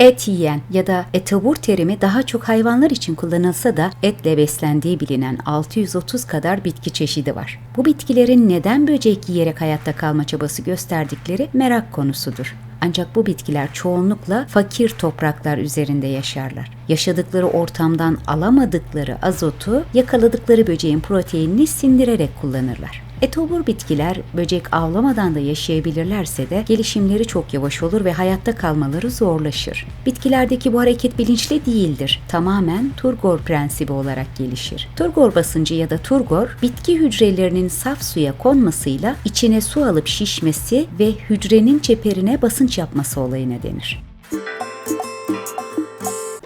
Et yiyen ya da etobur terimi daha çok hayvanlar için kullanılsa da etle beslendiği bilinen 630 kadar bitki çeşidi var. Bu bitkilerin neden böcek yiyerek hayatta kalma çabası gösterdikleri merak konusudur. Ancak bu bitkiler çoğunlukla fakir topraklar üzerinde yaşarlar. Yaşadıkları ortamdan alamadıkları azotu yakaladıkları böceğin proteinini sindirerek kullanırlar. Etobur bitkiler böcek avlamadan da yaşayabilirlerse de gelişimleri çok yavaş olur ve hayatta kalmaları zorlaşır. Bitkilerdeki bu hareket bilinçli değildir. Tamamen turgor prensibi olarak gelişir. Turgor basıncı ya da turgor bitki hücrelerinin saf suya konmasıyla içine su alıp şişmesi ve hücrenin çeperine basınç yapması olayına denir.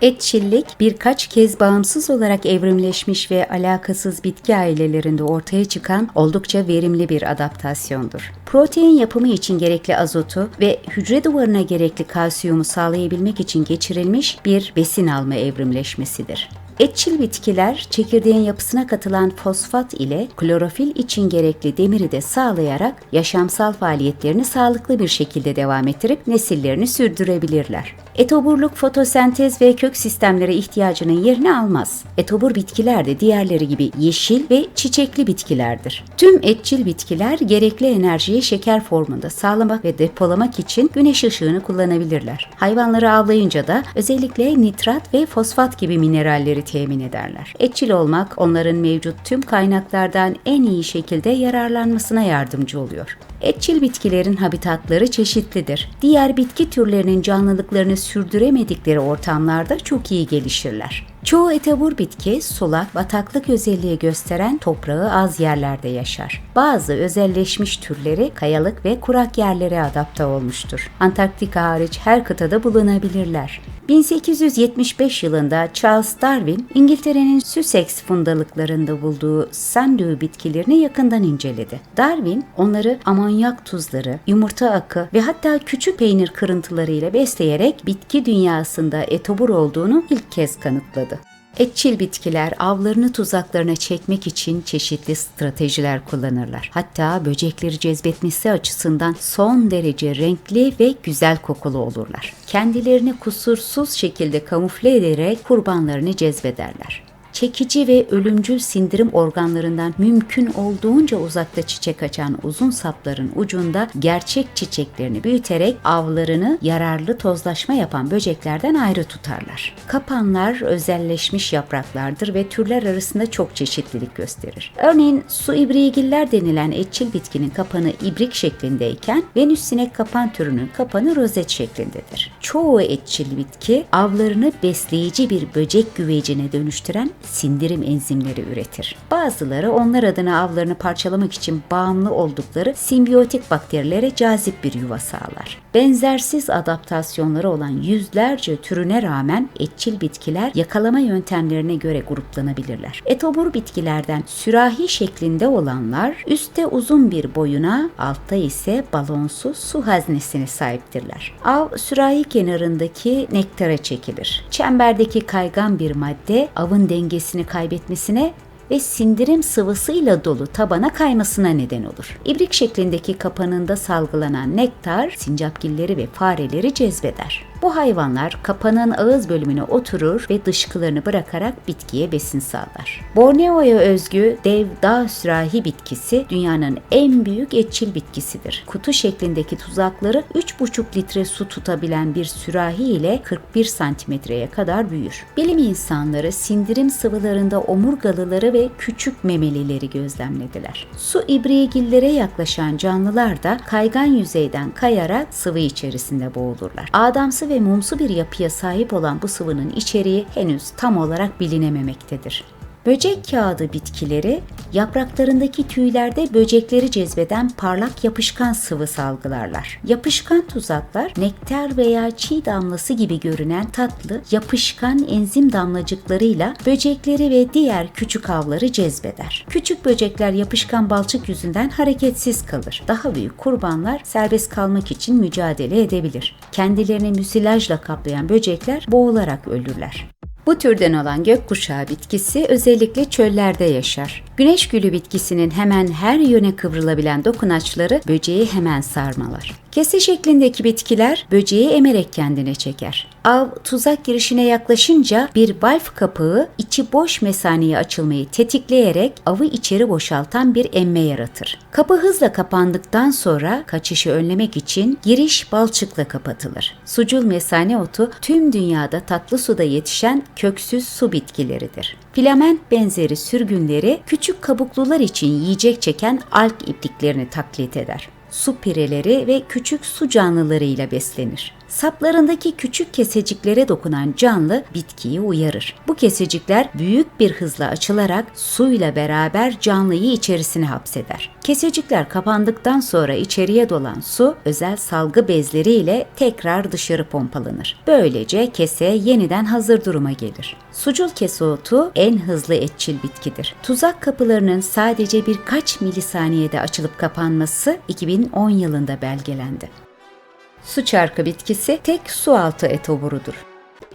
Etçillik birkaç kez bağımsız olarak evrimleşmiş ve alakasız bitki ailelerinde ortaya çıkan oldukça verimli bir adaptasyondur. Protein yapımı için gerekli azotu ve hücre duvarına gerekli kalsiyumu sağlayabilmek için geçirilmiş bir besin alma evrimleşmesidir. Etçil bitkiler çekirdeğin yapısına katılan fosfat ile klorofil için gerekli demiri de sağlayarak yaşamsal faaliyetlerini sağlıklı bir şekilde devam ettirip nesillerini sürdürebilirler. Etoburluk fotosentez ve kök sistemlere ihtiyacının yerini almaz. Etobur bitkiler de diğerleri gibi yeşil ve çiçekli bitkilerdir. Tüm etçil bitkiler gerekli enerjiyi şeker formunda sağlamak ve depolamak için güneş ışığını kullanabilirler. Hayvanları avlayınca da özellikle nitrat ve fosfat gibi mineralleri temin ederler. Etçil olmak onların mevcut tüm kaynaklardan en iyi şekilde yararlanmasına yardımcı oluyor. Etçil bitkilerin habitatları çeşitlidir. Diğer bitki türlerinin canlılıklarını sürdüremedikleri ortamlarda çok iyi gelişirler. Çoğu etebur bitki sulak, bataklık özelliği gösteren toprağı az yerlerde yaşar. Bazı özelleşmiş türleri kayalık ve kurak yerlere adapte olmuştur. Antarktika hariç her kıtada bulunabilirler. 1875 yılında Charles Darwin, İngiltere'nin Sussex fundalıklarında bulduğu sandu bitkilerini yakından inceledi. Darwin onları amonyak tuzları, yumurta akı ve hatta küçük peynir kırıntıları ile besleyerek bitki dünyasında etobur olduğunu ilk kez kanıtladı. Etçil bitkiler avlarını tuzaklarına çekmek için çeşitli stratejiler kullanırlar. Hatta böcekleri cezbetmesi açısından son derece renkli ve güzel kokulu olurlar. Kendilerini kusursuz şekilde kamufle ederek kurbanlarını cezbederler çekici ve ölümcül sindirim organlarından mümkün olduğunca uzakta çiçek açan uzun sapların ucunda gerçek çiçeklerini büyüterek avlarını yararlı tozlaşma yapan böceklerden ayrı tutarlar. Kapanlar özelleşmiş yapraklardır ve türler arasında çok çeşitlilik gösterir. Örneğin su ibriğigiller denilen etçil bitkinin kapanı ibrik şeklindeyken Venüs sinek kapan türünün kapanı rozet şeklindedir. Çoğu etçil bitki avlarını besleyici bir böcek güvecine dönüştüren sindirim enzimleri üretir. Bazıları onlar adına avlarını parçalamak için bağımlı oldukları simbiyotik bakterilere cazip bir yuva sağlar. Benzersiz adaptasyonları olan yüzlerce türüne rağmen etçil bitkiler yakalama yöntemlerine göre gruplanabilirler. Etobur bitkilerden sürahi şeklinde olanlar üstte uzun bir boyuna, altta ise balonsuz su haznesine sahiptirler. Av sürahi kenarındaki nektara çekilir. Çemberdeki kaygan bir madde avın dengesini kaybetmesine ve sindirim sıvısıyla dolu tabana kaymasına neden olur. İbrik şeklindeki kapanında salgılanan nektar sincapgilleri ve fareleri cezbeder. Bu hayvanlar kapanın ağız bölümüne oturur ve dışkılarını bırakarak bitkiye besin sağlar. Borneo'ya özgü dev dağ sürahi bitkisi dünyanın en büyük etçil bitkisidir. Kutu şeklindeki tuzakları 3,5 litre su tutabilen bir sürahi ile 41 santimetreye kadar büyür. Bilim insanları sindirim sıvılarında omurgalıları ve küçük memelileri gözlemlediler. Su ibriğigillere yaklaşan canlılar da kaygan yüzeyden kayarak sıvı içerisinde boğulurlar. Adamsı ve mumsu bir yapıya sahip olan bu sıvının içeriği henüz tam olarak bilinememektedir. Böcek kağıdı bitkileri yapraklarındaki tüylerde böcekleri cezbeden parlak yapışkan sıvı salgılarlar. Yapışkan tuzaklar nektar veya çiğ damlası gibi görünen tatlı yapışkan enzim damlacıklarıyla böcekleri ve diğer küçük avları cezbeder. Küçük böcekler yapışkan balçık yüzünden hareketsiz kalır. Daha büyük kurbanlar serbest kalmak için mücadele edebilir. Kendilerini müsilajla kaplayan böcekler boğularak ölürler. Bu türden olan gökkuşağı bitkisi özellikle çöllerde yaşar. Güneş gülü bitkisinin hemen her yöne kıvrılabilen dokunaçları böceği hemen sarmalar. Kese şeklindeki bitkiler böceği emerek kendine çeker. Av tuzak girişine yaklaşınca bir valf kapağı içi boş mesaneye açılmayı tetikleyerek avı içeri boşaltan bir emme yaratır. Kapı hızla kapandıktan sonra kaçışı önlemek için giriş balçıkla kapatılır. Sucul mesane otu tüm dünyada tatlı suda yetişen köksüz su bitkileridir. Filament benzeri sürgünleri küçük kabuklular için yiyecek çeken alg ipliklerini taklit eder su pireleri ve küçük su canlılarıyla beslenir. Saplarındaki küçük keseciklere dokunan canlı bitkiyi uyarır. Bu kesecikler büyük bir hızla açılarak suyla beraber canlıyı içerisine hapseder. Kesecikler kapandıktan sonra içeriye dolan su özel salgı bezleriyle tekrar dışarı pompalanır. Böylece kese yeniden hazır duruma gelir. Sucul kese otu en hızlı etçil bitkidir. Tuzak kapılarının sadece birkaç milisaniyede açılıp kapanması 2010 yılında belgelendi. Su çarkı bitkisi tek su altı etoburudur.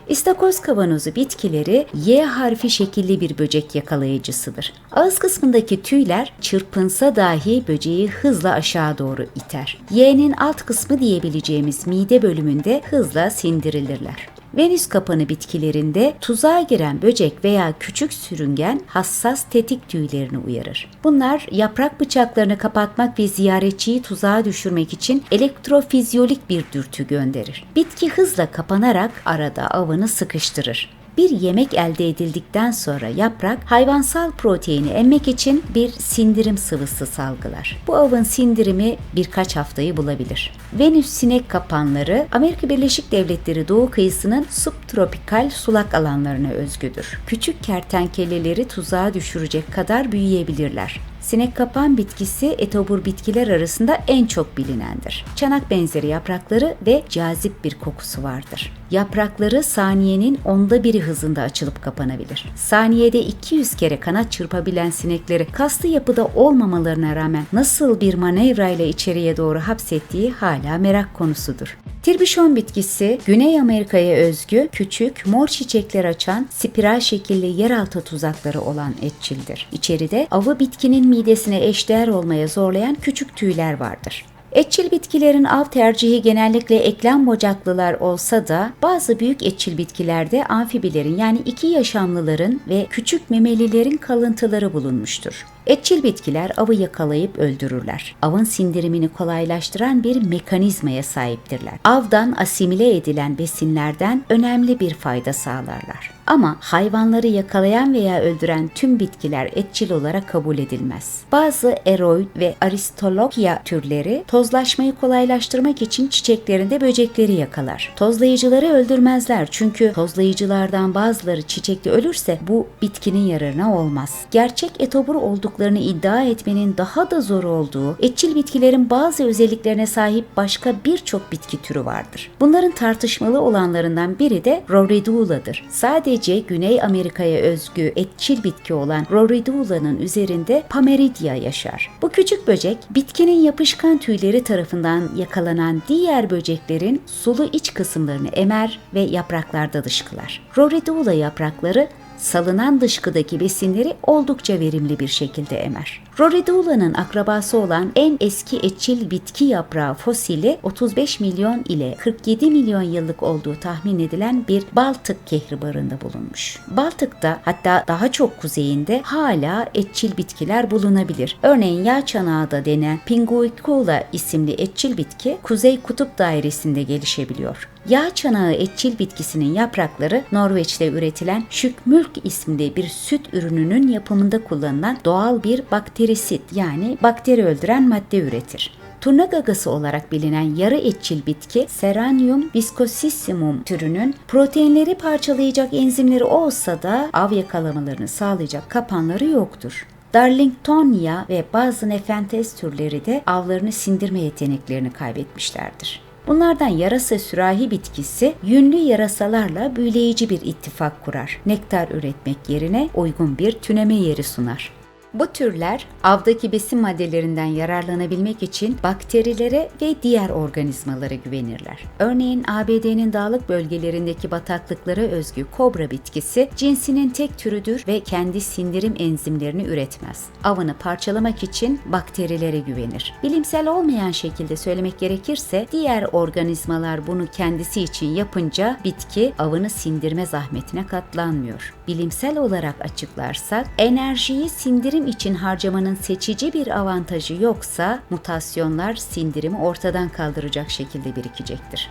İstakoz kavanozu bitkileri Y harfi şekilli bir böcek yakalayıcısıdır. Ağız kısmındaki tüyler çırpınsa dahi böceği hızla aşağı doğru iter. Y'nin alt kısmı diyebileceğimiz mide bölümünde hızla sindirilirler. Venüs kapanı bitkilerinde tuzağa giren böcek veya küçük sürüngen hassas tetik tüylerini uyarır. Bunlar yaprak bıçaklarını kapatmak ve ziyaretçiyi tuzağa düşürmek için elektrofizyolik bir dürtü gönderir. Bitki hızla kapanarak arada avını sıkıştırır. Bir yemek elde edildikten sonra yaprak hayvansal proteini emmek için bir sindirim sıvısı salgılar. Bu avın sindirimi birkaç haftayı bulabilir. Venüs sinek kapanları Amerika Birleşik Devletleri doğu kıyısının subtropikal sulak alanlarına özgüdür. Küçük kertenkeleleri tuzağa düşürecek kadar büyüyebilirler. Sinek kapan bitkisi etobur bitkiler arasında en çok bilinendir. Çanak benzeri yaprakları ve cazip bir kokusu vardır. Yaprakları saniyenin onda biri hızında açılıp kapanabilir. Saniyede 200 kere kanat çırpabilen sinekleri kaslı yapıda olmamalarına rağmen nasıl bir manevrayla içeriye doğru hapsettiği hala merak konusudur. Tirbişon bitkisi Güney Amerika'ya özgü küçük mor çiçekler açan spiral şekilli yeraltı tuzakları olan etçildir. İçeride avı bitkinin midesine eşdeğer olmaya zorlayan küçük tüyler vardır. Etçil bitkilerin av tercihi genellikle eklem bacaklılar olsa da bazı büyük etçil bitkilerde amfibilerin yani iki yaşamlıların ve küçük memelilerin kalıntıları bulunmuştur. Etçil bitkiler avı yakalayıp öldürürler. Avın sindirimini kolaylaştıran bir mekanizmaya sahiptirler. Avdan asimile edilen besinlerden önemli bir fayda sağlarlar. Ama hayvanları yakalayan veya öldüren tüm bitkiler etçil olarak kabul edilmez. Bazı eroid ve aristologia türleri tozlaşmayı kolaylaştırmak için çiçeklerinde böcekleri yakalar. Tozlayıcıları öldürmezler çünkü tozlayıcılardan bazıları çiçekte ölürse bu bitkinin yararına olmaz. Gerçek etobur olduklarını iddia etmenin daha da zor olduğu, etçil bitkilerin bazı özelliklerine sahip başka birçok bitki türü vardır. Bunların tartışmalı olanlarından biri de Roridula'dır. Sadece Güney Amerika'ya özgü etçil bitki olan Roridula'nın üzerinde Pameridia yaşar. Bu küçük böcek bitkinin yapışkan tüyleri tarafından yakalanan diğer böceklerin sulu iç kısımlarını emer ve yapraklarda dışkılar. Roridula yaprakları salınan dışkıdaki besinleri oldukça verimli bir şekilde emer. Roridula'nın akrabası olan en eski etçil bitki yaprağı fosili 35 milyon ile 47 milyon yıllık olduğu tahmin edilen bir Baltık kehribarında bulunmuş. Baltık'ta hatta daha çok kuzeyinde hala etçil bitkiler bulunabilir. Örneğin yağ çanağı da denen Pinguicula isimli etçil bitki Kuzey Kutup Dairesi'nde gelişebiliyor. Yağ çanağı etçil bitkisinin yaprakları Norveç'te üretilen Şükmülk isimli bir süt ürününün yapımında kullanılan doğal bir bakterisit yani bakteri öldüren madde üretir. Turna gagası olarak bilinen yarı etçil bitki Seranium viscosissimum türünün proteinleri parçalayacak enzimleri olsa da av yakalamalarını sağlayacak kapanları yoktur. Darlingtonia ve bazı Nepenthes türleri de avlarını sindirme yeteneklerini kaybetmişlerdir. Bunlardan yarasa sürahi bitkisi yünlü yarasalarla büyüleyici bir ittifak kurar. Nektar üretmek yerine uygun bir tüneme yeri sunar. Bu türler avdaki besin maddelerinden yararlanabilmek için bakterilere ve diğer organizmalara güvenirler. Örneğin ABD'nin dağlık bölgelerindeki bataklıklara özgü kobra bitkisi cinsinin tek türüdür ve kendi sindirim enzimlerini üretmez. Avını parçalamak için bakterilere güvenir. Bilimsel olmayan şekilde söylemek gerekirse diğer organizmalar bunu kendisi için yapınca bitki avını sindirme zahmetine katlanmıyor. Bilimsel olarak açıklarsak enerjiyi sindirim için harcamanın seçici bir avantajı yoksa mutasyonlar sindirimi ortadan kaldıracak şekilde birikecektir.